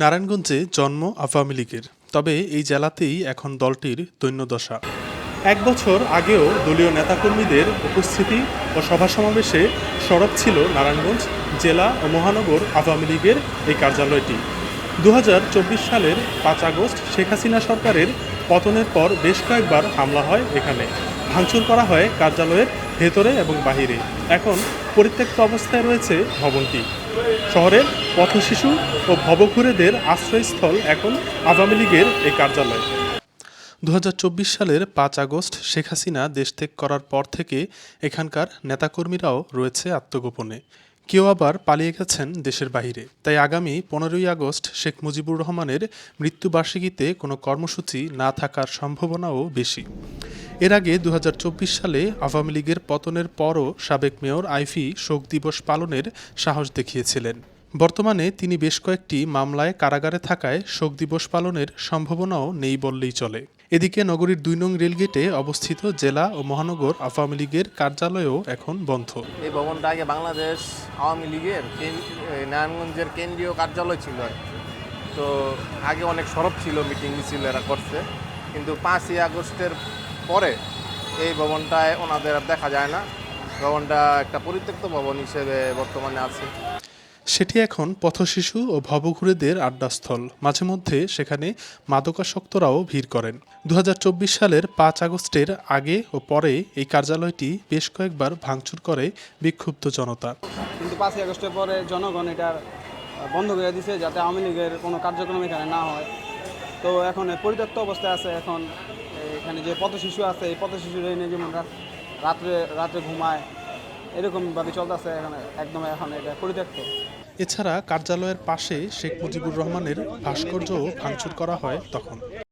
নারায়ণগঞ্জে জন্ম আওয়ামী লীগের। তবে এই জেলাতেই এখন দলটির দৈন্যদশা। এক বছর আগেও দলীয় নেতাকর্মীদের উপস্থিতি ও সভা সমাবেশে সরব ছিল নারায়ণগঞ্জ জেলা ও মহানগর আওয়ামী লীগের এই কার্যালয়টি। দু হাজার চব্বিশ সালের পাঁচ আগস্ট শেখ হাসিনা সরকারের পতনের পর বেশ কয়েকবার হামলা হয় এখানে। ভাঙচুর করা হয় কার্যালয়ের ভেতরে এবং বাহিরে। এখন পরিত্যক্ত অবস্থায় রয়েছে ভবনটি। শহরের পথশিশু ও ভবঘুরেদের আশ্রয়স্থল এখন আওয়ামী লীগের এই কার্যালয়। দু হাজার চব্বিশ সালের পাঁচ আগস্ট শেখ হাসিনা দেশ ত্যাগ করার পর থেকে এখানকার নেতাকর্মীরাও রয়েছে আত্মগোপনে। কেউ আবার পালিয়ে গেছেন দেশের বাইরে তাই আগামী পনেরোই আগস্ট শেখ মুজিবুর রহমানের মৃত্যুবার্ষিকীতে কোনো কর্মসূচি না থাকার সম্ভাবনাও বেশি। এর আগে দু হাজার চব্বিশ সালে আওয়ামী লীগের পতনের পরও সাবেক মেয়র আইফি শোক দিবস পালনের সাহস দেখিয়েছিলেন। বর্তমানে তিনি বেশ কয়েকটি মামলায় কারাগারে থাকায় শোক দিবস পালনের সম্ভাবনাও নেই বললেই চলে। এদিকে নগরীর দুই নং রেলগেটে অবস্থিত জেলা ও মহানগর আওয়ামী লীগের কার্যালয়ও এখন বন্ধ। এই ভবনটা আগে বাংলাদেশ আওয়ামী লীগের নারায়ণগঞ্জের কেন্দ্রীয় কার্যালয় ছিল তো আগে অনেক সরব ছিল, মিটিং মিছিল এরা করছে। কিন্তু পাঁচই আগস্টের পরে এই ভবনটায় ওনাদের আর দেখা যায় না। ভবনটা একটা পরিত্যক্ত ভবন হিসেবে বর্তমানে আছে। সেটি এখন পথশিশু ও ভবঘুরেদের আড্ডাস্থল। মাঝে মধ্যে সেখানে মাদকাসক্তরাও ভিড় করেন। দু হাজার চব্বিশ সালের পাঁচ আগস্টের আগে ও পরে এই কার্যালয়টি বেশ কয়েকবার ভাঙচুর করে বিক্ষুব্ধ জনতা। কিন্তু পাঁচই আগস্টের পরে জনগণ এটা বন্ধ করে দিছে যাতে আওয়ামী লীগের কোনো কার্যক্রম এখানে না হয়। তো এখন পরিত্যক্ত অবস্থায় আছে এখন এখানে যে পথ শিশু আছে, এই পথ পথশিশুরা এনে যেমন রাত- রাত্রে রাত্রে ঘুমায়, এরকমভাবে চলতেছে এখানে একদম এখন এটা পরিত্যক্ত। এছাড়া কার্যালয়ের পাশে শেখ মুজিবুর রহমানের ভাস্কর্যও ভাঙচুর করা হয় তখন।